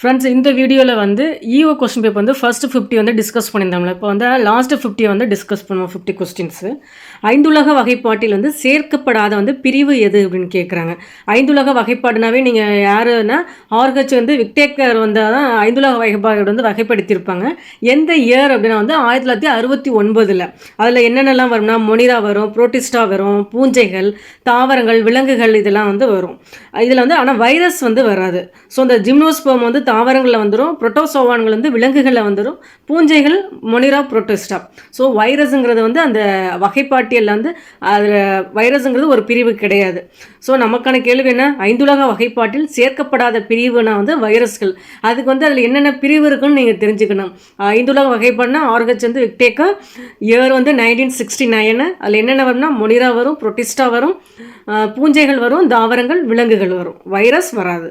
Friends இந்த வீடியோவில் வந்து ஈஓ கொஸ்டின் பேப்பர் வந்து ஃபர்ஸ்ட் ஃபிஃப்டி வந்து டிஸ்கஸ் பண்ணியிருந்தோம்ல. இப்போ வந்து லாஸ்ட்டு ஃபிஃப்டியை வந்து டிஸ்கஸ் பண்ணுவோம் ஃபிஃப்டி கொஸ்டின்ஸு ஐந்துலக வகைப்பாட்டில் வந்து சேர்க்கப்படாத வந்து பிரிவு எது அப்படின்னு கேட்குறாங்க ஐந்துலக வகைப்பாடுனாவே நீங்கள் யாருன்னா ஆர்கச் வந்து விக்டேக்கர் வந்தால் தான் ஐந்துலக வகைப்பாடு வந்து வகைப்படுத்தியிருப்பாங்க. எந்த இயர் அப்படின்னா வந்து ஆயிரத்தி தொள்ளாயிரத்தி அறுபத்தி ஒன்பதில். அதில் என்னென்னலாம் வரும்னா மொனிரா வரும் புரோட்டிஸ்டா வரும் பூஞ்சைகள் தாவரங்கள் விலங்குகள் இதெல்லாம் வந்து வரும். இதில் வந்து ஆனால் வைரஸ் வந்து வராது. ஸோ இந்த ஜிம்னோஸ்போம் வந்து தாவரங்களில் வந்துடும் புரோட்டோசோவான்கள் வந்து விலங்குகளில் வந்துடும் பூஞ்சைகள் மொனிரா புரோட்டோஸ்டா. ஸோ வைரஸுங்கிறது வந்து அந்த வகைப்பாட்டியலில் வந்து அதில் வைரஸுங்கிறது ஒரு பிரிவு கிடையாது. ஸோ நமக்கான கேள்வி என்ன? ஐந்துலக வகைப்பாட்டில் சேர்க்கப்படாத பிரிவுனா வந்து வைரஸ்கள். அதுக்கு வந்து அதில் என்னென்ன பிரிவு இருக்குன்னு நீங்கள் தெரிஞ்சுக்கணும். ஐந்துலக வகைப்பாடுனா ஆர்கச் வந்து விக்டேக்கா இயர் வந்து நைன்டீன் சிக்ஸ்டி நைனு அதில் என்னென்ன வரும்னா மொனிரா வரும் புரோட்டிஸ்டா வரும் பூஞ்சைகள் வரும் தாவரங்கள் விலங்குகள் வரும். வைரஸ் வராது.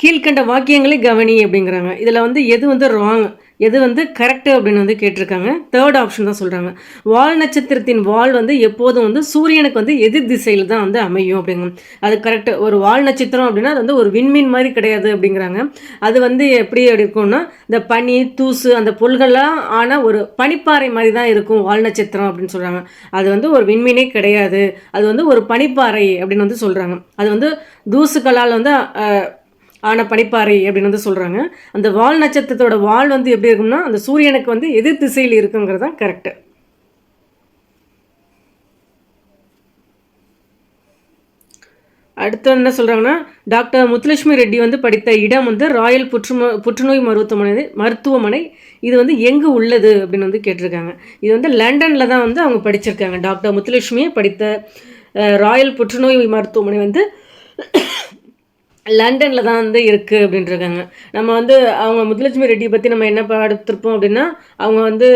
கீழ்கண்ட வாக்கியங்களை கவனி அப்படிங்கிறாங்க. இதில் வந்து எது வந்து ராங் எது வந்து கரெக்டு அப்படின்னு வந்து கேட்டிருக்காங்க. தேர்ட் ஆப்ஷன் தான் சொல்கிறாங்க வால் நட்சத்திரத்தின் வால் வந்து எப்போதும் வந்து சூரியனுக்கு வந்து எதிர் திசையில் தான் வந்து அமையும் அப்படிங்க. அது கரெக்டு ஒரு வால் நட்சத்திரம் அப்படின்னா அது வந்து ஒரு விண்மீன் மாதிரி கிடையாது அப்படிங்கிறாங்க. அது வந்து எப்படி இருக்கும்னா இந்த பனி தூசு அந்த பொருள்கள்லாம் ஆன ஒரு பனிப்பாறை மாதிரி தான் இருக்கும் வால் நட்சத்திரம் அப்படின்னு சொல்கிறாங்க அது வந்து ஒரு விண்மீனே கிடையாது. அது வந்து ஒரு பனிப்பாறை அப்படின்னு வந்து சொல்கிறாங்க அது வந்து தூசுக்களால் வந்து ஆன பனிப்பாறை அப்படின்னு வந்து சொல்கிறாங்க அந்த வால் நட்சத்திரத்தோட வால் வந்து எப்படி இருக்கும்னா அந்த சூரியனுக்கு வந்து எதிர் திசையில் இருக்குங்கிறது தான் கரெக்டு அடுத்து என்ன சொல்கிறாங்கன்னா டாக்டர் முத்துலட்சுமி ரெட்டி வந்து படித்த இடம் வந்து ராயல் புற்றும புற்றுநோய் மருத்துவமனை மருத்துவமனை. இது வந்து எங்கு உள்ளது அப்படின்னு வந்து கேட்டிருக்காங்க. இது வந்து லண்டனில் தான் வந்து அவங்க படிச்சிருக்காங்க. டாக்டர் முத்துலட்சுமியை படித்த ராயல் புற்றுநோய் மருத்துவமனை வந்து லண்டனில் தான் வந்து இருக்குது அப்படின்ட்டுருக்காங்க நம்ம வந்து அவங்க முத்துலட்சுமி ரெட்டியை பற்றி நம்ம என்ன படுத்திருப்போம் அப்படின்னா அவங்க வந்து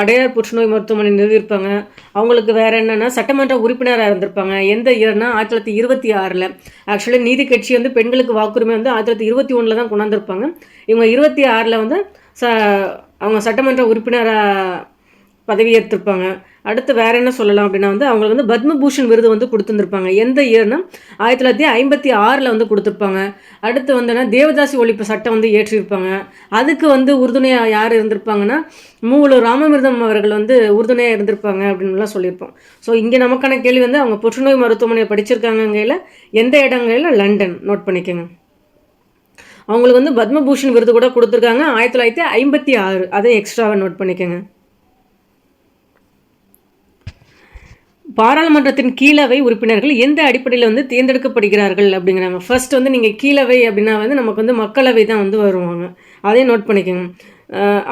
அடையார் புற்றுநோய் மருத்துவமனை நிறுவியிருப்பாங்க அவங்களுக்கு வேறு என்னென்னா சட்டமன்ற உறுப்பினராக இருந்திருப்பாங்க. எந்த இயர்னா ஆயிரத்தி தொள்ளாயிரத்தி இருபத்தி ஆறில். ஆக்சுவலி நீதி கட்சி வந்து பெண்களுக்கு வாக்குரிமை வந்து ஆயிரத்தி தொள்ளாயிரத்தி இருபத்தி ஒன்றில் தான் கொண்டாந்துருப்பாங்க. இவங்க இருபத்தி ஆறில் வந்து ச அவங்க சட்டமன்ற உறுப்பினராக பதவியேற்றிருப்பாங்க. அடுத்து வேற என்ன சொல்லலாம் அப்படின்னா வந்து அவங்களுக்கு வந்து பத்மபூஷன் விருது வந்து கொடுத்துருந்துருப்பாங்க. எந்த இயர்னா ஆயிரத்தி தொள்ளாயிரத்தி ஐம்பத்தி ஆறில் வந்து கொடுத்துருப்பாங்க. அடுத்து வந்துன்னா தேவதாசி ஒழிப்பு சட்டம் வந்து ஏற்றிருப்பாங்க அதுக்கு வந்து உறுதுணையாக யார் இருந்திருப்பாங்கன்னா மூவலூர் ராமமிர்தம் அவர்கள் வந்து உறுதுணையாக இருந்திருப்பாங்க அப்படின்லாம் சொல்லியிருப்போம். ஸோ இங்கே நமக்கான கேள்வி வந்து அவங்க புற்றுநோய் மருத்துவமனையை படிச்சிருக்காங்கங்கையில் எந்த இடங்களில்? லண்டன். நோட் பண்ணிக்கோங்க. அவங்களுக்கு வந்து பத்மபூஷன் விருது கூட கொடுத்துருக்காங்க. ஆயிரத்தி தொள்ளாயிரத்தி ஐம்பத்தி ஆறு. அதை எக்ஸ்ட்ராவாக நோட் பண்ணிக்கோங்க. பாராளுமன்றத்தின் கீழவை உறுப்பினர்கள் எந்த அடிப்படையில் வந்து தேர்ந்தெடுக்கப்படுகிறார்கள் அப்படிங்கிறாங்க ஃபர்ஸ்ட் வந்து நீங்கள் கீழவை அப்படின்னா வந்து நமக்கு வந்து மக்களவை தான் வந்து வருவாங்க. அதையும் நோட் பண்ணிக்கோங்க.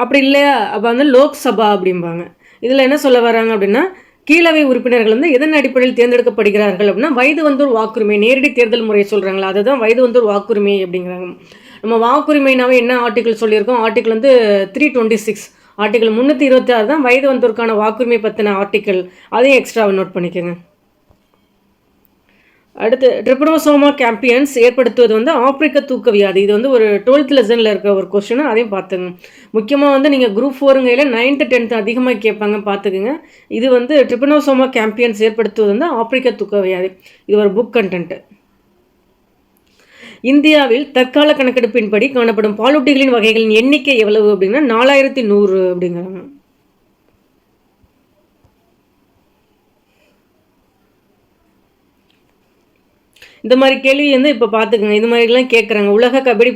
அப்படி இல்லையா? அப்போ வந்து லோக்சபா அப்படிம்பாங்க. இதில் என்ன சொல்ல வராங்க அப்படின்னா கீழவை உறுப்பினர்கள் வந்து எதன் அடிப்படையில் தேர்ந்தெடுக்கப்படுகிறார்கள் அப்படின்னா வயது வந்தோர் வாக்குரிமை நேரடி தேர்தல் முறையை சொல்கிறாங்களா அதுதான் வயது வந்தோர் வாக்குரிமை அப்படிங்கிறாங்க. நம்ம வாக்குரிமைனாவே என்ன ஆர்டிக்கிள் சொல்லியிருக்கோம்? ஆர்டிக்கிள் வந்து த்ரீ டுவெண்ட்டி சிக்ஸ் ஆர்டிக்கல் முந்நூற்றி இருபத்தி ஆறு தான் வயது வந்தோருக்கான வாக்குரிமை பற்றின ஆர்டிக்கல் அதையும் எக்ஸ்ட்ராவை நோட் பண்ணிக்கோங்க. அடுத்து ட்ரிப்னோசோமா கேம்பியன்ஸ் ஏற்படுத்துவது வந்து ஆப்பிரிக்க தூக்க வியாதி. இது வந்து ஒரு டுவெல்த் லெசனில் இருக்க ஒரு கொஸ்டின் அதையும் பார்த்துங்க. முக்கியமாக வந்து நீங்கள் குரூப் ஃபோருங்கையில் நைன்த்து டென்த்து அதிகமாக கேட்பாங்க பார்த்துக்குங்க. இது வந்து ட்ரிப்னோசோமா கேம்பியன்ஸ் ஏற்படுத்துவது வந்து ஆப்பிரிக்க தூக்க வியாதி. இது ஒரு புக் கண்டென்ட்டு இந்தியாவில் தற்கால கணக்கெடுப்பின்படி காணப்படும் பாலூட்டிகளின் வகைகளின் எண்ணிக்கை எவ்வளவு அப்படின்னா நாலாயிரத்தி நூறு அப்படிங்கிறாங்க. இந்த மாதிரி கேள்வி வந்து இப்போ பார்த்துக்குங்க. இது மாதிரிலாம் கேட்குறாங்க உலக கபடி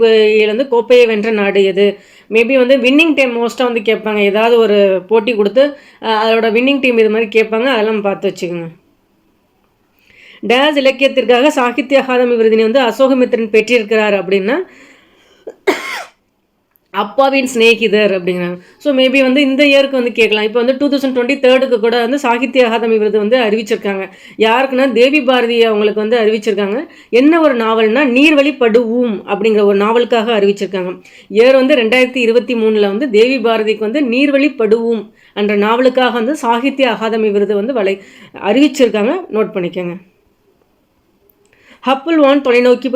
வந்து கோப்பையை வென்ற நாடு எது? மேபி வந்து வின்னிங் டீம் மோஸ்ட்டாக வந்து கேட்பாங்க. ஏதாவது ஒரு போட்டி கொடுத்து அதோட வின்னிங் டீம் இது மாதிரி கேட்பாங்க. அதெல்லாம் பார்த்து வச்சுக்கோங்க. டேஸ் இலக்கியத்திற்காக சாகித்ய அகாதமி விருதினை வந்து அசோகமித்திரன் பெற்றிருக்கிறார் அப்படின்னா அப்பாவின் ஸ்நேகிதர் அப்படிங்கிறாங்க. ஸோ மேபி வந்து இந்த இயருக்கு வந்து கேட்கலாம். இப்போ வந்து டூ தௌசண்ட் டுவெண்ட்டி தேர்டுக்கு கூட வந்து சாகித்ய அகாதமி விருது வந்து அறிவிச்சிருக்காங்க. யாருக்குன்னா தேவி பாரதி அவங்களுக்கு வந்து அறிவிச்சிருக்காங்க. என்ன ஒரு நாவல்னா நீர்வழி படுவோம் அப்படிங்கிற ஒரு நாவலுக்காக அறிவிச்சிருக்காங்க. இயர் வந்து ரெண்டாயிரத்தி இருபத்தி மூணில் வந்து தேவி பாரதிக்கு வந்து நீர்வழி படுவோம் என்ற நாவலுக்காக வந்து சாகித்ய அகாதமி விருது வந்து வலை அறிவிச்சிருக்காங்க. நோட் பண்ணிக்கோங்க. ஹப்பிள் வான் தொலைநோக்கி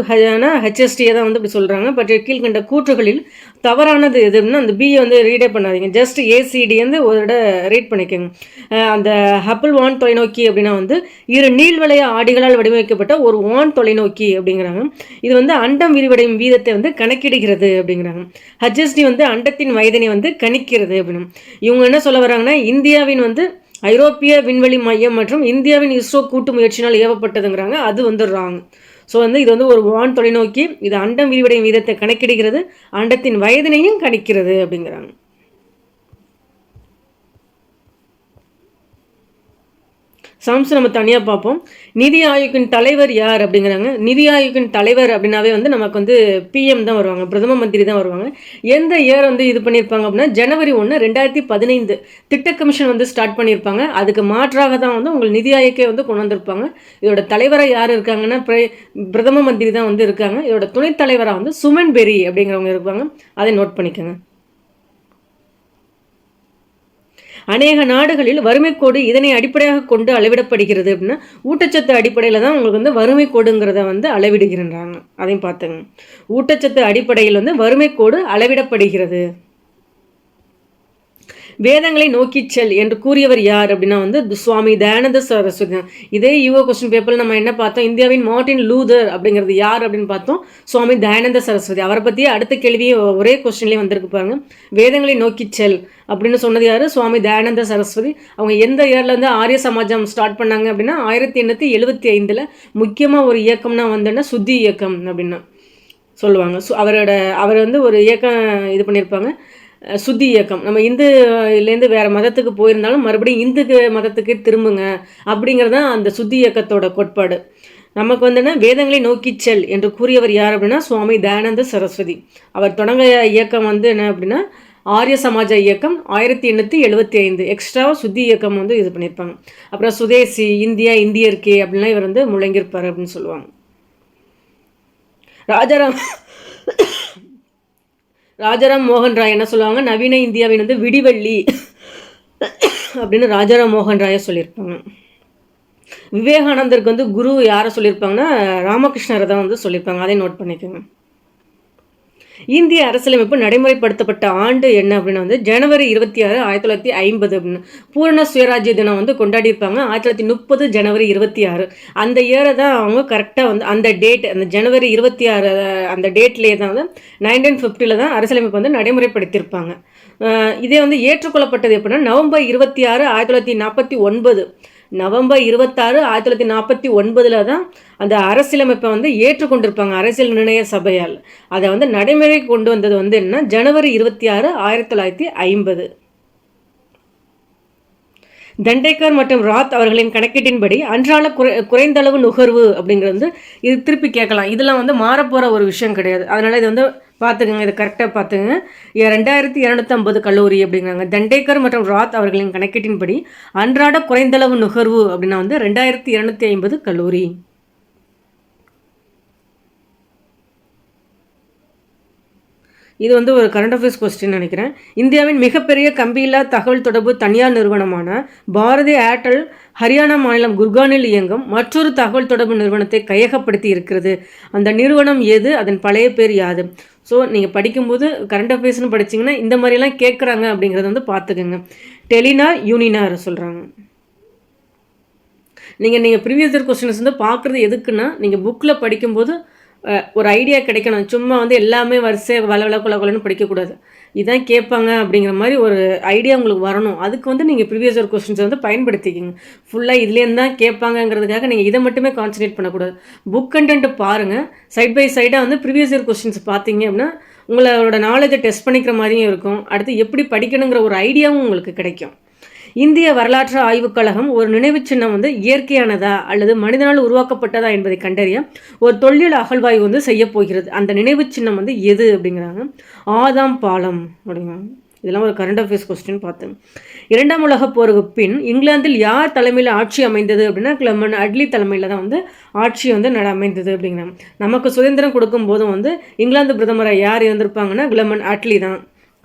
ஹெச்எஸ்டியை தான் வந்து இப்படி சொல்கிறாங்க பட் கீழ்கண்ட கூற்றுகளில் தவறானது எதுன்னா அந்த பிஏ வந்து ரீடே பண்ணாதீங்க. ஜஸ்ட் ஏசிடி வந்து ஒரு இட ரீட் பண்ணிக்கோங்க. அந்த ஹப்பிள் வான் தொலைநோக்கி அப்படின்னா வந்து இரு நீள்வளைய ஆடிகளால் வடிவமைக்கப்பட்ட ஒரு வான் தொலைநோக்கி அப்படிங்கிறாங்க. இது வந்து அண்டம் விரிவடையும் வீதத்தை வந்து கணக்கிடுகிறது அப்படிங்கிறாங்க. ஹெச்எஸ்டி வந்து அண்டத்தின் வயதினை வந்து கணிக்கிறது அப்படின்னு. இவங்க என்ன சொல்ல வராங்கன்னா இந்தியாவின் வந்து ஐரோப்பிய விண்வெளி மையம் மற்றும் இந்தியாவின் இஸ்ரோ கூட்டு முயற்சினால் ஏவப்பட்டதுங்கிறாங்க. அது வந்து ராங் ஸோ வந்து இது வந்து ஒரு வான் தொலைநோக்கி இது அண்டம் விரிவடையும் வீதத்தை கணக்கிடுகிறது அண்டத்தின் வயதினையும் கணிக்கிறது அப்படிங்கிறாங்க. சாம்ஸ் நம்ம தனியாக பார்ப்போம். நிதி ஆயோக்கின் தலைவர் யார் அப்படிங்கிறாங்க. நிதி ஆயோக்கின் தலைவர் அப்படின்னாவே வந்து நமக்கு வந்து பிஎம் தான் வருவாங்க. பிரதம மந்திரி தான் வருவாங்க. எந்த இயர் வந்து இது பண்ணியிருப்பாங்க அப்படின்னா ஜனவரி ஒன்று ரெண்டாயிரத்தி பதினைந்து திட்ட கமிஷன் வந்து ஸ்டார்ட் பண்ணியிருப்பாங்க. அதுக்கு மாற்றாக தான் வந்து உங்கள் நிதி ஆயோக்கே வந்து கொண்டு வந்திருப்பாங்க. இதோட தலைவராக யார் இருக்காங்கன்னா பிரதம மந்திரி தான் வந்து இருக்காங்க. இதோட துணைத் தலைவராக வந்து சுமன் பெரி அப்படிங்கிறவங்க இருப்பாங்க. அதை நோட் பண்ணிக்கோங்க. அநேக நாடுகளில் வறுமை கோடு இதனை அடிப்படையாக கொண்டு அளவிடப்படுகிறது அப்படின்னா ஊட்டச்சத்து அடிப்படையில் தான் உங்களுக்கு வந்து வறுமை கோடுங்கிறத வந்து அளவிடுகின்றாங்க. அதையும் பார்த்துங்க. ஊட்டச்சத்து அடிப்படையில் வந்து வறுமை கோடு அளவிடப்படுகிறது. வேதங்களை நோக்கி செல் என்று கூறியவர் யார் அப்படின்னா வந்து சுவாமி தயானந்த சரஸ்வதி. தான். இதே யுவ கொஸ்டின் பேப்பரில் நம்ம என்ன பார்த்தோம்? இந்தியாவின் மார்ட்டின் லூதர் அப்படிங்கிறது யார் அப்படின்னு பார்த்தோம்? சுவாமி தயானந்த சரஸ்வதி. அவரை பற்றி அடுத்த கேள்வியே ஒரே கொஸ்டின்லேயே வந்திருக்கு பாருங்க. வேதங்களை நோக்கி செல் அப்படின்னு சொன்னது யார்? சுவாமி தயானந்த சரஸ்வதி. அவங்க எந்த இயர்லேருந்து ஆரிய சமாஜம் ஸ்டார்ட் பண்ணாங்க அப்படின்னா ஆயிரத்தி எண்ணூற்றி எழுபத்தி ஐந்தில் முக்கியமாக ஒரு இயக்கம்னா வந்தோன்னா சுத்தி இயக்கம் அப்படின்னா சொல்லுவாங்க. சு அவரோட அவர் வந்து ஒரு இயக்கம் இது பண்ணியிருப்பாங்க. சுத்தி இயக்கம். நம்ம இந்துலேருந்து வேறு மதத்துக்கு போயிருந்தாலும் மறுபடியும் இந்து மதத்துக்கு திரும்புங்க அப்படிங்கிறது தான் அந்த சுத்தி இயக்கத்தோட கோட்பாடு. நமக்கு வந்துன்னா வேதங்களை நோக்கி செல் என்று கூறியவர் யார் அப்படின்னா சுவாமி தயானந்த சரஸ்வதி. அவர் தொடங்க இயக்கம் வந்து என்ன அப்படின்னா ஆரிய சமாஜ இயக்கம் ஆயிரத்தி எண்ணூற்றி எழுபத்தி ஐந்து. எக்ஸ்ட்ராவாக சுத்தி இயக்கம் வந்து இது பண்ணியிருப்பாங்க அப்புறம் சுதேசி இந்தியா இந்தியர்கே அப்படின்லாம் இவர் வந்து முழங்கியிருப்பார் அப்படின்னு சொல்லுவாங்க. ராஜாராம் ராஜாராம் மோகன் ராய் என்ன சொல்லுவாங்க? நவீன இந்தியாவின் வந்து விடிவெள்ளி அப்படின்னு ராஜாராம் மோகன் ராயை சொல்லியிருப்பாங்க. விவேகானந்தருக்கு வந்து குரு யாரை சொல்லியிருப்பாங்கன்னா ராமகிருஷ்ணரை தான் வந்து சொல்லியிருப்பாங்க. அதை நோட் பண்ணிக்கோங்க. இந்திய அரசியலமைப்பு நடைமுறைப்படுத்தப்பட்ட ஆண்டு என்ன அப்படின்னா வந்து ஜனவரி இருபத்தி ஆறு ஆயிரத்தி தொள்ளாயிரத்தி ஐம்பது அப்படின்னு. பூரண சுயராஜ்ய தினம் வந்து கொண்டாடியிருப்பாங்க. ஆயிரத்தி தொள்ளாயிரத்தி முப்பது ஜனவரி இருபத்தி ஆறு. அந்த இயரை தான் அவங்க கரெக்டாக வந்து அந்த டேட் அந்த ஜனவரி இருபத்தி ஆறு அந்த டேட்லேயே தான் வந்து நைன்டீன் ஃபிஃப்டியில் தான் அரசியலமைப்பு வந்து நடைமுறைப்படுத்தியிருப்பாங்க. இதே வந்து ஏற்றுக்கொள்ளப்பட்டது எப்படின்னா நவம்பர் இருபத்தி ஆறு ஆயிரத்தி தொள்ளாயிரத்தி நாற்பத்தி ஒன்பது. நவம்பர் இருபத்தாறு ஆயிரத்தி தொள்ளாயிரத்தி நாற்பத்தி ஒன்பதில் தான் அந்த அரசியலமைப்பை வந்து ஏற்றுக்கொண்டிருப்பாங்க அரசியல் நிர்ணய சபையால். அதை வந்து நடைமுறை கொண்டு வந்தது வந்து என்ன ஜனவரி இருபத்தி ஆறு ஆயிரத்தி தொள்ளாயிரத்தி ஐம்பது. தண்டேக்கர் மற்றும் ராத் அவர்களின் கணக்கீட்டின்படி அன்றாட குறை குறைந்த அளவு நுகர்வு அப்படிங்கிறது வந்து இது திருப்பி கேட்கலாம். இதெல்லாம் வந்து மாறப்போகிற ஒரு விஷயம் கிடையாது. அதனால் இது வந்து பார்த்துக்குங்க இதை கரெக்டாக பார்த்துங்க. ரெண்டாயிரத்தி இரநூத்தம்பது கல்லூரி அப்படிங்கிறாங்க. தண்டேக்கர் மற்றும் ராத் அவர்களின் கணக்கீட்டின்படி அன்றாட குறைந்தளவு நுகர்வு அப்படின்னா வந்து ரெண்டாயிரத்தி இரநூத்தி ஐம்பது கல்லூரி. இது வந்து ஒரு கரண்ட் அஃபேர்ஸ் கொஸ்டின் நினைக்கிறேன். இந்தியாவின் மிகப்பெரிய கம்பியில்லா தகவல் தொடர்பு தனியார் நிறுவனமான பாரதி ஏர்டெல் ஹரியானா மாநிலம் குர்கானில் இயங்கும் மற்றொரு தகவல் தொடர்பு நிறுவனத்தை கையகப்படுத்தி இருக்கிறது. அந்த நிறுவனம் எது? அதன் பழைய பேர் யாது? ஸோ நீங்கள் படிக்கும்போது கரண்ட் அஃபேர்ஸ்னு படிச்சீங்கன்னா இந்த மாதிரிலாம் கேட்குறாங்க அப்படிங்கிறத வந்து பார்த்துக்கோங்க டெலினார் யூனினார் சொல்கிறாங்க நீங்கள் நீங்கள் ப்ரீவியஸ் இயர் கொஸ்டின்ஸ் வந்து பார்க்குறது எதுக்குன்னா நீங்கள் புக்கில் படிக்கும்போது ஒரு ஐடியா கிடைக்கணும். சும்மா வந்து எல்லாமே வரிசை வள வள குல குலன்னு படிக்கக்கூடாது. இதான் கேட்பாங்க அப்படிங்கிற மாதிரி ஒரு ஐடியா உங்களுக்கு வரணும். அதுக்கு வந்து நீங்கள் ப்ரீவியஸ் ஒரு கொஸ்டின்ஸை வந்து பயன்படுத்திக்கிங்க. ஃபுல்லாக இதுலேருந்து தான் கேட்பாங்கங்கிறதுக்காக நீங்கள் இதை மட்டுமே கான்சன்ட்ரேட் பண்ணக்கூடாது. புக் கண்டென்ட்டு பாருங்கள் சைட் பை சைடாக வந்து ப்ரீவியஸ் இயர் கொஸ்டின்ஸ் பார்த்தீங்க அப்படின்னா உங்களோட நாலேஜை டெஸ்ட் பண்ணிக்கிற மாதிரியும் இருக்கும். அடுத்து எப்படி படிக்கணுங்கிற ஒரு ஐடியாவும் உங்களுக்கு கிடைக்கும். இந்திய வரலாற்று ஆய்வுக் கழகம் ஒரு நினைவுச் சின்னம் வந்து இயற்கையானதா அல்லது மனிதனால் உருவாக்கப்பட்டதா என்பதை கண்டறிய ஒரு தொல்லியல் அகழ்வாய்வு வந்து செய்ய போகிறது. அந்த நினைவுச் சின்னம் வந்து எது அப்படிங்கிறாங்க? ஆதாம் பாலம் அப்படிங்கிறாங்க. இதெல்லாம் ஒரு கரண்ட் அஃபேர்ஸ் கொஸ்டின் பார்த்தேன். இரண்டாம் உலகப் போருக்கு பின் இங்கிலாந்தில் யார் தலைமையில் ஆட்சி அமைந்தது அப்படின்னா கிளமன் அட்லி தலைமையில் தான் வந்து ஆட்சி வந்து நட அமைந்தது அப்படிங்கிறாங்க. நமக்கு சுதந்திரம் கொடுக்கும் போதும் வந்து இங்கிலாந்து பிரதமராக யார் இருந்திருப்பாங்கன்னா கிளமன் அட்லி தான்.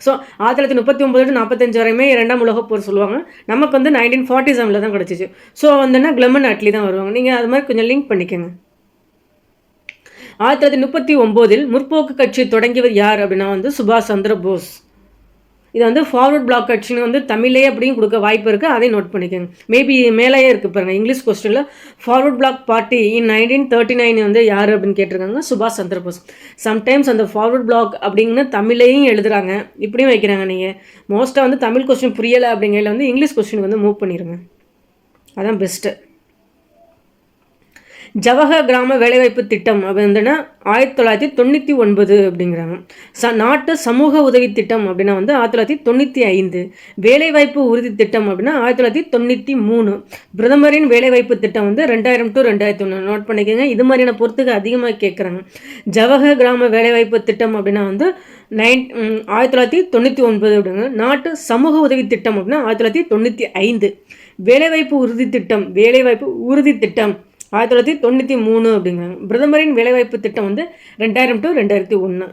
ஸோ ஆயிரத்தி தொள்ளாயிரத்தி முப்பத்தி ஒம்பது டு நாற்பத்தஞ்சு வரையுமே இரண்டாம் உலகப் போர் சொல்லுவாங்க. நமக்கு வந்து நைன்டீன் ஃபார்ட்டி செவனில் தான் கிடச்சிச்சு. ஸோ வந்துன்னா கிளமன் அட்லி தான் வருவாங்க. நீங்கள் அது மாதிரி கொஞ்சம் லிங்க் பண்ணிக்கோங்க. ஆயிரத்தி தொள்ளாயிரத்தி முப்பத்தி ஒம்போதில் முற்போக்கு கட்சி தொடங்கியவர் யார் அப்படின்னா வந்து சுபாஷ் சந்திர போஸ். இது வந்து ஃபார்வர்ட் பிளாக் கட்சின்னு வந்து தமிழ்லேயே அப்படியும் கொடுக்க வாய்ப்பு இருக்குது அதையும் நோட் பண்ணிக்கோங்க. மேபி மேலேயே இருக்குது பாருங்கள் இங்கிலீஷ் கொஸ்டினில் Forward Bloc party in nineteen thirty nine வந்து யார் அப்படின்னு கேட்டிருக்காங்க சுபாஷ் சந்திரபோஸ். சம்டைம்ஸ் அந்த ஃபார்வர்ட் பிளாக் அப்படிங்கன்னு தமிழையும் எழுதுகிறாங்க இப்படியும் வைக்கிறாங்க நீங்கள் மோஸ்ட்டாக வந்து தமிழ் கொஸ்டின் புரியலை அப்படிங்கிறதுல வந்து இங்கிலீஷ் கொஸ்டின் வந்து மூவ் பண்ணிடுங்க அதான் பெஸ்ட்டு ஜவஹர் கிராம வேலைவாய்ப்பு திட்டம் அப்படின்னா ஆயிரத்தி தொள்ளாயிரத்தி தொண்ணூற்றி ஒன்பது அப்படிங்கிறாங்க. ச நாட்டு சமூக உதவி திட்டம் அப்படின்னா வந்து ஆயிரத்தி தொள்ளாயிரத்தி தொண்ணூற்றி ஐந்து. வேலைவாய்ப்பு உறுதி திட்டம் அப்படின்னா ஆயிரத்தி தொள்ளாயிரத்தி தொண்ணூற்றி மூணு. பிரதமரின் வேலைவாய்ப்பு திட்டம் வந்து ரெண்டாயிரம் டு ரெண்டாயிரத்தி ஒன்று நோட் பண்ணிக்கோங்க இது மாதிரியான பொறுத்துக்கு அதிகமாக கேட்குறாங்க ஜவஹர் கிராம வேலைவாய்ப்பு திட்டம் அப்படின்னா வந்து நைன் ஆயிரத்தி தொள்ளாயிரத்தி தொண்ணூற்றி ஒன்பது அப்படிங்க. நாட்டு சமூக உதவி திட்டம் அப்படின்னா ஆயிரத்தி தொள்ளாயிரத்தி தொண்ணூற்றி ஐந்து. வேலைவாய்ப்பு உறுதி திட்டம் வேலைவாய்ப்பு உறுதி திட்டம். ஆயிரத்தி தொள்ளாயிரத்தி தொண்ணூற்றி மூணு அப்படிங்கிறாங்க. பிரதமரின் வேலைவாய்ப்பு திட்டம் வந்து ரெண்டாயிரம் டு ரெண்டாயிரத்தி ஒன்று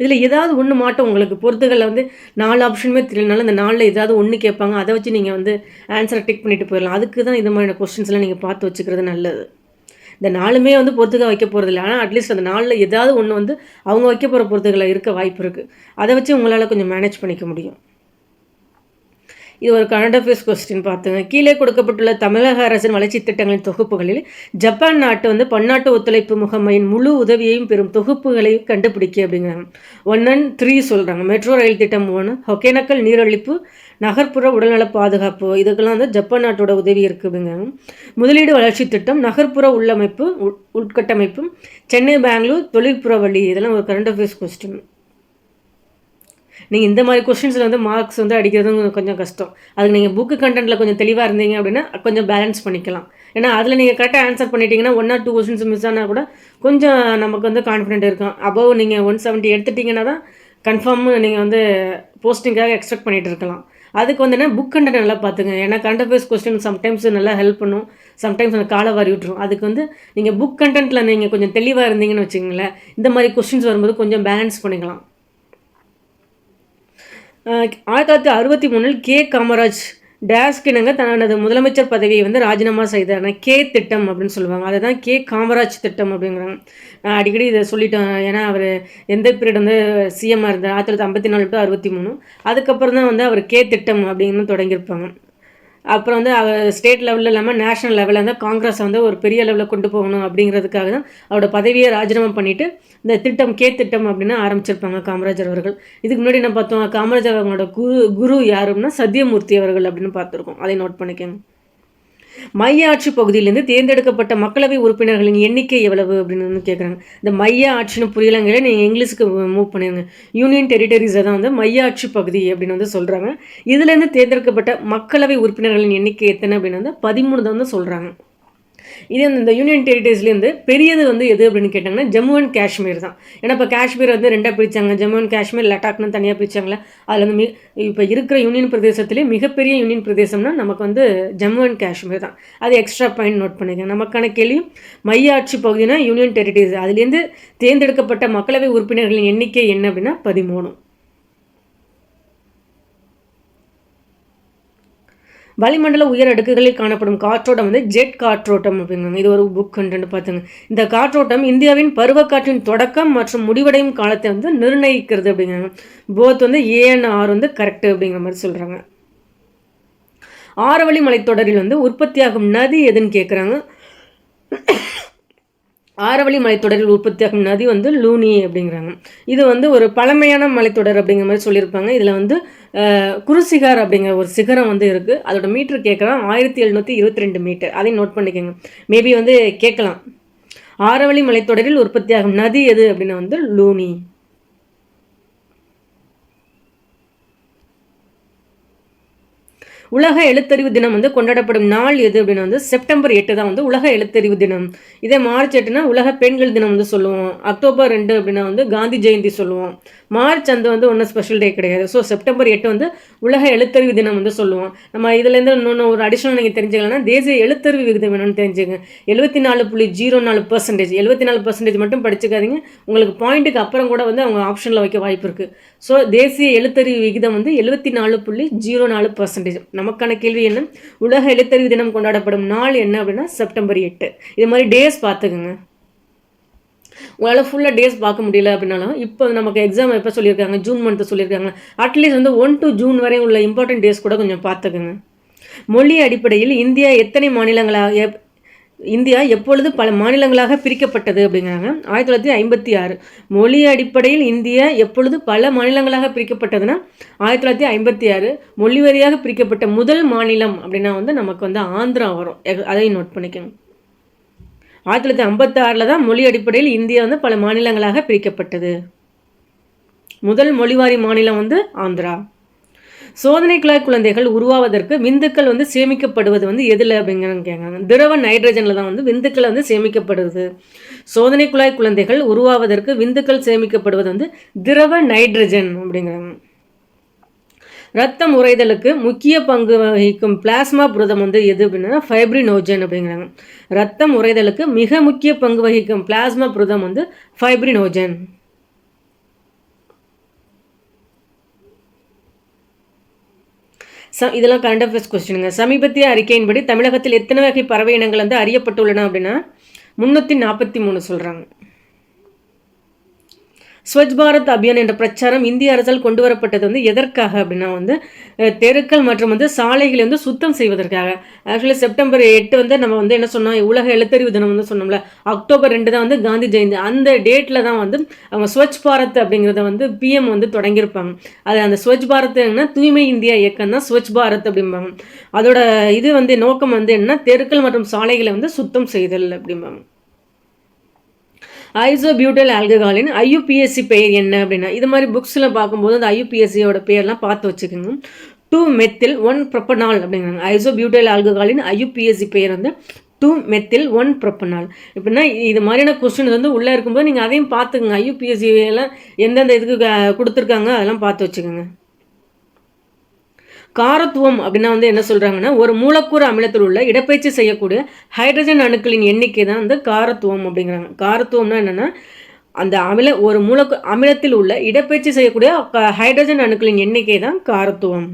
இதில் ஏதாவது ஒன்று மாட்டோம் உங்களுக்கு? பொறுத்துகளில் வந்து நாலு ஆப்ஷனுமே தெரியலனால இந்த நாளில் ஏதாவது ஒன்று கேட்பாங்க. அதை வச்சு நீங்கள் வந்து ஆன்சரை டிக் பண்ணிட்டு போயிடலாம். அதுக்கு தான் இந்த மாதிரியான கொஸ்டின்ஸ்லாம் நீங்கள் பார்த்து வச்சுக்கிறது நல்லது. இந்த நாலுமே வந்து பொறுத்துக்க வைக்க போகிறது இல்லை. ஆனால் அட்லீஸ்ட் அந்த நாளில் ஏதாவது ஒன்று வந்து அவங்க வைக்க போகிற பொறுத்துக்களை இருக்க வாய்ப்பு இருக்குது அதை வச்சு உங்களால் கொஞ்சம் மேனேஜ் பண்ணிக்க முடியும். இது ஒரு கரண்ட் அஃபேர்ஸ் கொஸ்டின் பார்த்துங்க கீழே கொடுக்கப்பட்டுள்ள தமிழக அரசின் வளர்ச்சி திட்டங்களின் தொகுப்புகளில் ஜப்பான் நாட்டு வந்து பன்னாட்டு ஒத்துழைப்பு முகமையின் முழு உதவியையும் பெறும் தொகுப்புகளையும் கண்டுபிடிக்க அப்படிங்கிறாங்க. ஒன் அண்ட் த்ரீ சொல்கிறாங்க மெட்ரோ ரயில் திட்டம் ஒன்று ஒகேனக்கல் நீரழிப்பு நகர்ப்புற உடல்நல பாதுகாப்பு இதுக்கெல்லாம் வந்து ஜப்பான் நாட்டோட உதவி இருக்குது அப்படிங்கிறாங்க. முதலீடு வளர்ச்சி திட்டம் நகர்ப்புற உள்ளமைப்பு உட்கட்டமைப்பு சென்னை பெங்களூர் தொழிற்புற வழி இதெல்லாம் ஒரு கரண்ட் அஃபேர்ஸ் கொஸ்டின் நீங்கள் இந்த மாதிரி கொஸ்டின்ஸில் வந்து மார்க்ஸ் வந்து அடிக்கிறதும் கொஞ்சம் கஷ்டம். அதுக்கு நீங்கள் புக்கு கண்டென்ட்டில் கொஞ்சம் தெளிவாக இருந்தீங்க அப்படின்னா கொஞ்சம் பேலன்ஸ் பண்ணிக்கலாம். ஏன்னா அதில் நீங்கள் கரெக்டாக ஆன்சர் பண்ணிட்டீங்கன்னா one or two questions miss ஆனால் கூட கொஞ்சம் நமக்கு வந்து கான்ஃபிடென்ட் இருக்கும். அபவ் நீங்கள் ஒன் செவன்ட்டி எடுத்துட்டிங்கன்னா தான் கன்ஃபார்ம் நீங்கள் வந்து போஸ்டிங்காக எக்ஸ்பெக்ட் பண்ணிகிட்டு இருக்கலாம். அதுக்கு வந்து என்ன புக் கண்டென்ட் நல்லா பார்த்துங்க. ஏன்னா கரண்ட் அஃபேர்ஸ் கொஸ்டின் சம்டைம்ஸ் நல்லா ஹெல்ப் பண்ணும். சம்டைம்ஸ் அந்த காலை வாரி விட்டுரும். அதுக்கு வந்து நீங்கள் புக் கண்டென்ட்டில் நீங்கள் கொஞ்சம் தெளிவாக இருந்தீங்கன்னு வச்சுங்களேன் இந்த மாதிரி கொஸ்டின்ஸ் வரும்போது கொஞ்சம் பேலன்ஸ் பண்ணிக்கலாம். ஆயிரத்தி தொள்ளாயிரத்தி அறுபத்தி மூணில் கே. காமராஜ் டேஸ்கினங்க தனது முதலமைச்சர் பதவியை வந்து ராஜினாமா செய்தார். கே. திட்டம் அப்படின்னு சொல்லுவாங்க. அதை தான் கே. காமராஜ் திட்டம் அப்படிங்கிறாங்க. நான் அடிக்கடி இதை சொல்லிட்டேன். ஏன்னா அவர் எந்த பீரியட் வந்து சிஎம்மாக இருந்தார். ஆயிரத்தி தொள்ளாயிரத்தி ஐம்பத்தி நாலு டு அறுபத்தி மூணு. அதுக்கப்புறம் தான் வந்து அவர் கே. திட்டம் அப்படின்னு தொடங்கியிருப்பாங்க. அப்புறம் வந்து ஸ்டேட் லெவலில் இல்லாமல் நேஷனல் லெவலில் வந்து காங்கிரஸ் வந்து ஒரு பெரிய லெவலில் கொண்டு போகணும் அப்படிங்கிறதுக்காக தான் அவரோட பதவியை ராஜினாமா பண்ணிவிட்டு இந்த திட்டம் கே திட்டம் அப்படின்னு ஆரம்பிச்சிருப்பாங்க காமராஜர் அவர்கள். இதுக்கு முன்னாடி என்ன பார்த்தோம் காமராஜர் அவங்களோட குரு குரு யாருன்னா சத்யமூர்த்தி அவர்கள் அப்படின்னு பார்த்துருக்கோம். அதை நோட் பண்ணிக்கோங்க. மைய ஆட்சி பகுதியிலேருந்து தேர்ந்தெடுக்கப்பட்ட மக்களவை உறுப்பினர்களின் எண்ணிக்கை எவ்வளவு அப்படின்னு வந்து கேட்குறாங்க இந்த மைய ஆட்சின்னு புரியலங்கிற நீங்கள் இங்கிலீஷுக்கு மூவ் பண்ணிடுங்க யூனியன் டெரிட்டரிஸை தான் வந்து மைய ஆட்சி பகுதி அப்படின்னு வந்து சொல்கிறாங்க இதுலேருந்து தேர்ந்தெடுக்கப்பட்ட மக்களவை உறுப்பினர்களின் எண்ணிக்கை எத்தனை அப்படின்னு வந்து பதிமூணு தான் வந்து சொல்கிறாங்க இதே இந்த யூனியன் டெரிட்டரிஸ்லேருந்து பெரியது வந்து எது அப்படின்னு கேட்டாங்கன்னா ஜம்மு அண்ட் காஷ்மீர் தான். ஏன்னா இப்போ காஷ்மீர் வந்து ரெண்டாக பிரித்தாங்க ஜம்மு அண்ட் காஷ்மீர் லடாக்னு தனியாக பிரித்தாங்களே அதில் வந்து மி இப்போ இருக்கிற யூனியன் பிரதேசத்திலே மிகப்பெரிய யூனியன் பிரதேசம்னா நமக்கு வந்து ஜம்மு அண்ட் காஷ்மீர் தான். அது எக்ஸ்ட்ரா பாயிண்ட் நோட் பண்ணிக்கங்க. நமக்கான கேள்வி மைய ஆட்சி பகுதினா யூனியன் டெரிட்டரிஸ் அதுலேருந்து தேர்ந்தெடுக்கப்பட்ட மக்களவை உறுப்பினர்களின் எண்ணிக்கை என்ன அப்படின்னா பதிமூணு. வளிமண்டல உயர் அடுக்குகளில் காணப்படும் காற்றோட்டம் வந்து ஜெட் காற்றோட்டம் அப்படிங்கிறாங்க இது ஒரு புக் கண்டென்ட் பார்த்துங்க. இந்த காற்றோட்டம் இந்தியாவின் பருவக்காற்றின் தொடக்கம் மற்றும் முடிவடையும் காலத்தை வந்து நிர்ணயிக்கிறது அப்படிங்கிறாங்க போத் வந்து ஏஎன்ஆர் வந்து கரெக்டு அப்படிங்கிற மாதிரி சொல்கிறாங்க ஆரவழி மலைத்தொடரில் வந்து உற்பத்தியாகும் நதி எதுன்னு கேட்குறாங்க ஆரவழி மலைத்தொடரில் உற்பத்தியாகும் நதி வந்து லூனி அப்படிங்கிறாங்க. இது வந்து ஒரு பழமையான மலைத்தொடர் அப்படிங்கிற மாதிரி சொல்லியிருப்பாங்க. இதில் வந்து குருசிகார் அப்படிங்கிற ஒரு சிகரம் வந்து இருக்குது அதோட மீட்ரு கேட்கலாம். ஆயிரத்தி எழுநூற்றி இருபத்தி ரெண்டு மீட்டர். அதையும் நோட் பண்ணிக்கோங்க. மேபி வந்து கேட்கலாம். ஆரவழி மலைத்தொடரில் உற்பத்தியாகும் நதி எது அப்படின்னா வந்து லூனி. உலக எழுத்தறிவு தினம் வந்து கொண்டாடப்படும் நாள் எது அப்படின்னா வந்து செப்டம்பர் எட்டு தான் வந்து உலக எழுத்தறிவு தினம். இதே மார்ச் எட்டுனா உலக பெண்கள் தினம் வந்து சொல்லுவோம். அக்டோபர் ரெண்டு அப்படின்னா வந்து காந்தி ஜெயந்தி சொல்லுவோம். மார்ச் அந்த வந்து ஒன்றும் ஸ்பெஷல் டே கிடையாது. ஸோ செப்டம்பர் எட்டு வந்து உலக எழுத்தறிவு தினம் வந்து சொல்லுவோம். நம்ம இதுலேருந்து இன்னொன்று ஒரு அடிஷனல் நீங்கள் தெரிஞ்சுக்கலாம்னா தேசிய எழுத்தறிவு விகிதம் வேணும்னு தெரிஞ்சுங்க. எழுபத்தி நாலு புள்ளி ஜீரோ நாலு பர்சன்டேஜ் எழுபத்தி நாலு பர்சன்டேஜ் மட்டும் படிச்சுக்காதீங்க. உங்களுக்கு பாயிண்ட்டுக்கு அப்புறம் கூட வந்து அவங்க ஆப்ஷனில் வைக்க வாய்ப்பு இருக்குது ஸோ தேசிய எழுத்தறிவு விகிதம் வந்து எழுபத்தி நாலு புள்ளி ஜீரோ நாலு பர்சன்டேஜ் நமக்கான கேள்வி என்ன? உலக எழுத்தறிவு தினம் கொண்டாடப்படும் நாள் என்ன அப்படின்னா செப்டம்பர் எட்டு. இது மாதிரி டேஸ் பார்த்துக்குங்க. உங்களால் ஃபுல்லாக டேஸ் பார்க்க முடியல அப்படின்னாலும் இப்போ நமக்கு எக்ஸாம் எப்போ சொல்லியிருக்காங்க? ஜூன் மந்த்து சொல்லியிருக்காங்க. அட்லீஸ்ட் வந்து ஒன் டு ஜூன் வரை உள்ள இம்பார்ட்டன்ட் டேஸ் கூட கொஞ்சம் பார்த்துக்குங்க. மொழி அடிப்படையில் இந்தியா எத்தனை மாநிலங்களாக இந்தியா எப்பொழுது பல மாநிலங்களாக பிரிக்கப்பட்டது அப்படிங்கிறாங்க. ஆயிரத்தி தொள்ளாயிரத்தி ஐம்பத்தி ஆறு. மொழி அடிப்படையில் இந்தியா எப்பொழுது பல மாநிலங்களாக பிரிக்கப்பட்டதுன்னா ஆயிரத்தி தொள்ளாயிரத்தி ஐம்பத்தி ஆறு. மொழி வரியாக பிரிக்கப்பட்ட முதல் மாநிலம் அப்படின்னா வந்து நமக்கு வந்து ஆந்திரா வரும். அதையும் நோட் பண்ணிக்கணும் ஆயிரத்தி தொள்ளாயிரத்தி ஐம்பத்தி ஆறில் தான் மொழி அடிப்படையில் இந்தியா வந்து பல மாநிலங்களாக பிரிக்கப்பட்டது. முதல் மொழிவாரி மாநிலம் வந்து ஆந்திரா. சோதனை குழாய் குழந்தைகள் உருவாவதற்கு விந்துக்கள் வந்து சேமிக்கப்படுவது வந்து எதில் அப்படிங்கிறது கேட்குறாங்க திரவ நைட்ரஜனில் தான் வந்து விந்துக்கள் வந்து சேமிக்கப்படுது. சோதனை குழாய் குழந்தைகள் உருவாவதற்கு விந்துக்கள் சேமிக்கப்படுவது வந்து திரவ நைட்ரஜன் அப்படிங்கிறாங்க. ரத்தம் உறைதலுக்கு முக்கிய பங்கு வகிக்கும் பிளாஸ்மா புரதம் வந்து எது அப்படின்னா ஃபைப்ரினோஜன் அப்படிங்கிறாங்க. ரத்தம் உறைதலுக்கு மிக முக்கிய பங்கு வகிக்கும் பிளாஸ்மா புரதம் வந்து ஃபைப்ரினோஜன் ச இதெல்லாம் கரண்ட் அஃபேர்ஸ் கொஸ்டினுங்க சமீபத்திய அறிக்கையின்படி தமிழகத்தில் எத்தனை வகை பறவை இனங்கள் வந்து அறியப்பட்டுள்ளன அப்படின்னா முந்நூற்றி நாற்பத்தி மூணு சொல்கிறாங்க ஸ்வச் பாரத் அபியான் என்ற பிரச்சாரம் இந்திய அரசால் கொண்டு வரப்பட்டது வந்து எதற்காக அப்படின்னா வந்து தெருக்கள் மற்றும் வந்து சாலைகளை வந்து சுத்தம் செய்வதற்காக. ஆக்சுவலி செப்டம்பர் எட்டு வந்து நம்ம வந்து என்ன சொன்னோம் உலக எழுத்தறிவு தினம் வந்து சொன்னோம்ல அக்டோபர் ரெண்டு தான் வந்து காந்தி ஜெயந்தி. அந்த டேட்டில் தான் வந்து அவங்க ஸ்வச் பாரத் அப்படிங்கிறத வந்து பிஎம் வந்து தொடங்கியிருப்பாங்க. அது அந்த ஸ்வச் பாரத்னா தூய்மை இந்தியா இயக்கம் தான் ஸ்வச் பாரத் அப்படிம்பாங்க. அதோட இது வந்து நோக்கம் வந்து என்ன தெருக்கள் மற்றும் சாலைகளை வந்து சுத்தம் செய்தல் அப்படிம்பாங்க. ஐசோபியூட்டல் ஆல்கஹாலின் ஐயுபிஎஸ்சி பெயர் என்ன அப்படின்னா இது மாதிரி புக்ஸில் பார்க்கும்போது அந்த ஐயுபிஎஸ்சியோட பேர்லாம் பார்த்து வச்சுக்கோங்க. டூ மெத்தில் ஒன் ப்ரொப்பனால் அப்படிங்கிறாங்க. ஐசோபியூட்டல் ஆல்கஹாலின் ஐயுபிஎஸ்சி பெயர் வந்து டூ மெத்தில் ஒன் ப்ரொப்பனால் இப்படின்னா இது மாதிரியான கொஸ்டின் வந்து உள்ளே இருக்கும்போது நீங்கள் அதையும் பார்த்துக்குங்க. ஐயுபிஎஸ்சி எல்லாம் எந்தெந்த இதுக்கு கொடுத்துருக்காங்க அதெல்லாம் பார்த்து வச்சுக்கோங்க. காரத்துவம் அப்படின்னா வந்து என்ன சொல்கிறாங்கன்னா ஒரு மூலக்கூறு அமிலத்தில் உள்ள இடப்பயிற்சி செய்யக்கூடிய ஹைட்ரஜன் அணுக்களின் எண்ணிக்கை தான் வந்து காரத்துவம் அப்படிங்கிறாங்க. காரத்துவம்னா என்னென்னா அந்த அமில ஒரு மூலக்கு அமிலத்தில் உள்ள இடப்பயிற்சி செய்யக்கூடிய ஹைட்ரஜன் அணுக்களின் எண்ணிக்கை தான் காரத்துவம்.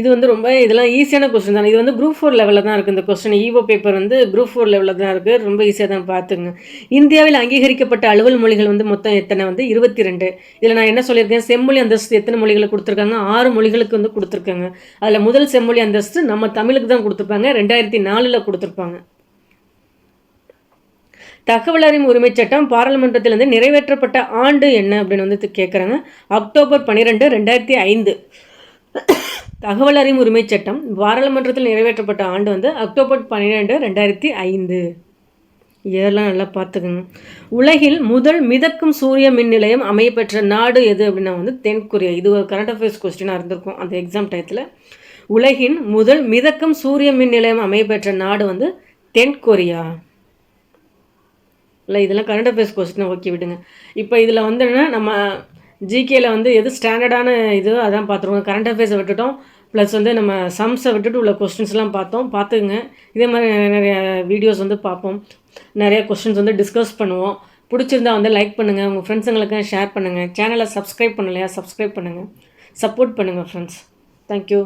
இது வந்து ரொம்ப இதெல்லாம் ஈஸியான கொஸ்டின் தான். இது வந்து குரூப் ஃபோர் லெவலில் தான் இருக்குது இந்த கொஸ்டின் ஈவோ பேப்பர் வந்து குரூப் ஃபோர் லெவலில் தான் இருக்குது ரொம்ப ஈஸியாக தான் பார்த்துங்க. இந்தியாவில் அங்கீகரிக்கப்பட்ட அலுவல் மொழிகள் வந்து மொத்தம் எத்தனை? வந்து இருபத்தி ரெண்டு இதில் நான் என்ன சொல்லியிருக்கேன்? செம்மொழி அந்தஸ்து எத்தனை மொழிகளை கொடுத்துருக்காங்க? ஆறு மொழிகளுக்கு வந்து கொடுத்துருக்காங்க. அதில் முதல் செம்மொழி அந்தஸ்து நம்ம தமிழுக்கு தான் கொடுத்துருப்பாங்க. ரெண்டாயிரத்தி நாலில் கொடுத்துருப்பாங்க. தகவல் அறிவு உரிமை சட்டம் பாராளுமன்றத்திலிருந்து நிறைவேற்றப்பட்ட ஆண்டு என்ன அப்படின்னு வந்து கேட்குறாங்க அக்டோபர் பன்னிரெண்டு ரெண்டாயிரத்தி ஐந்து. தகவல் அறியும் உரிமை சட்டம் பாராளுமன்றத்தில் நிறைவேற்றப்பட்ட ஆண்டு வந்து அக்டோபர் பன்னிரெண்டு ரெண்டாயிரத்தி ஐந்து. இதெல்லாம் நல்லா பார்த்துக்கோங்க. உலகில் முதல் மிதக்கும் சூரிய மின் நிலையம் அமையப்பெற்ற நாடு எது அப்படின்னா வந்து தென்கொரியா. இது ஒரு கரண்ட் அஃபேர்ஸ் கொஸ்டினாக இருந்திருக்கும் அந்த எக்ஸாம் டயத்தில் உலகின் முதல் மிதக்கும் சூரிய மின் நிலையம் அமையப்பெற்ற நாடு வந்து தென்கொரியா. இல்லை இதெல்லாம் கரண்ட் அஃபேர்ஸ் கொஸ்டினை ஓகே விடுங்க. இப்போ இதில் வந்து நம்ம ஜிகேயில் வந்து எது ஸ்டாண்டர்டான இது அதான் பார்த்துருவோம் கரண்ட் அஃபேர்ஸை விட்டுட்டோம். ப்ளஸ் வந்து நம்ம சம்ஸை விட்டுட்டு உள்ள கொஸ்டின்ஸ்லாம் பார்த்தோம் பார்த்துக்குங்க இதே மாதிரி நிறைய வீடியோஸ் வந்து பார்ப்போம் நிறைய கொஸ்டின்ஸ் வந்து டிஸ்கஸ் பண்ணுவோம். பிடிச்சிருந்தா வந்து லைக் பண்ணுங்கள் உங்கள் ஃப்ரெண்ட்ஸுங்களுக்கு ஷேர் பண்ணுங்கள் சேனலை சப்ஸ்கிரைப் பண்ணலையா? சப்ஸ்கிரைப் பண்ணுங்கள் சப்போர்ட் பண்ணுங்கள் ஃப்ரெண்ட்ஸ் தேங்க்யூ